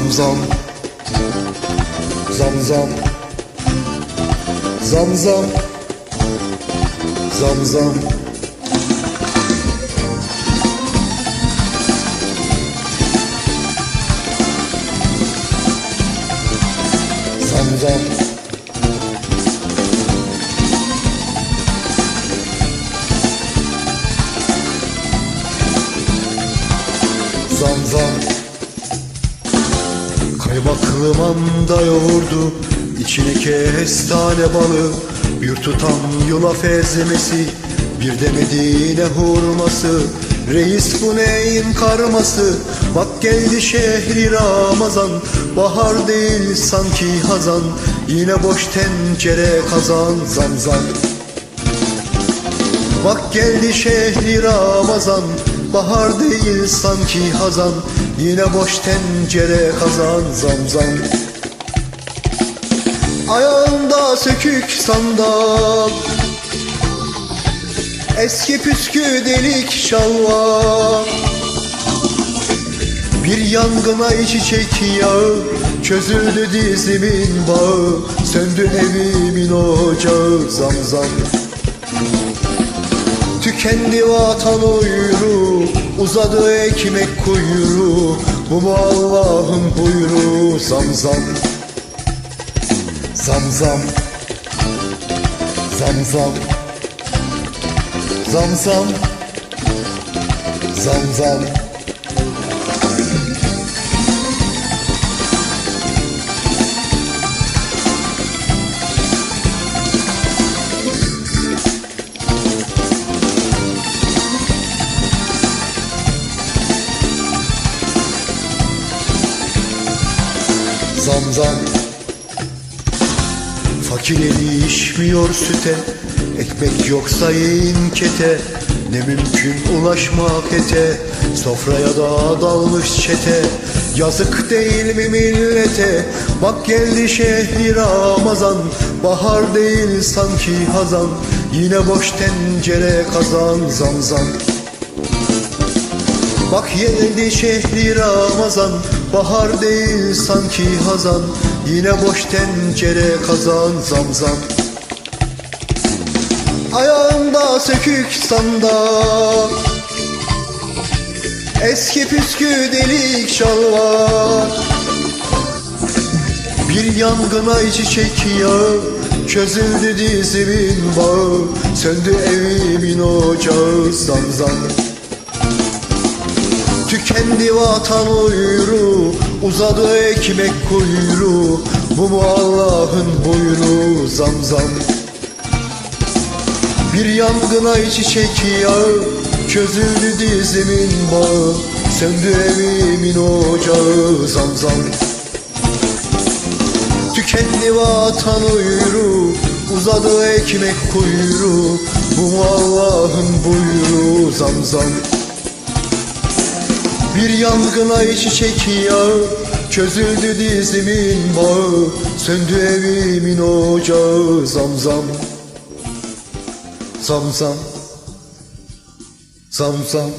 Zamzam Zamzam Zamzam Zamzam Zamzam Zamzam Kaymaklı manda yoğurdu içine kestane balı. Bir tutam yulaf ezmesi Bir de Medine hurması. Reis bu neyin karması? Bak geldi şehri Ramazan. Bahar değil sanki hazan. Yine boş tencere kazan zamzam Bak geldi şehri Ramazan Bahar değil sanki hazan Yine boş tencere kazan zamzam Ayağında sökük sandal Eski püskü delik şalvar. Bir yangına içi çek yağı Çözüldü dizimin bağı Söndü evimin ocağı zamzam Tükendi vatan uyru Uzadı ekmek kuyruğu. Bu mu Allah'ın buyruğu? Zamzam Zamzam Zamzam Zamzam Zamzam Zamzam Fakir eli içmiyor süte Ekmek yoksa yiyin kete. Ne mümkün ulaşmak ete Sofraya da dalmış çete. Yazık değil mi millete? Bak geldi şehri Ramazan. Bahar değil sanki hazan. Yine boş tencere kazan zamzam Bak geldi şehri Ramazan Bahar değil sanki hazan. Yine boş tencere kazan zamzam. Ayağında sökük sandal. Eski püskü delik şalvar. Bir yangına içi çek yağı Çözüldü dizimin bağı. Söndü evimin ocağı zamzam Tükendi vatan uyru Uzadı ekmek kuyruğu. Bu mu Allah'ın buyruğu zamzam Bir yangına içi çek yağı Çözüldü dizimin bağı. Söndü evimin ocağı zamzam Tükendi vatan uyru Uzadı ekmek kuyruğu. Bu Allah'ın buyruğu zamzam bir yangına içi çek yağı Çözüldü dizimin bağı Söndü evimin ocağı Zamzam Zamzam Zamzam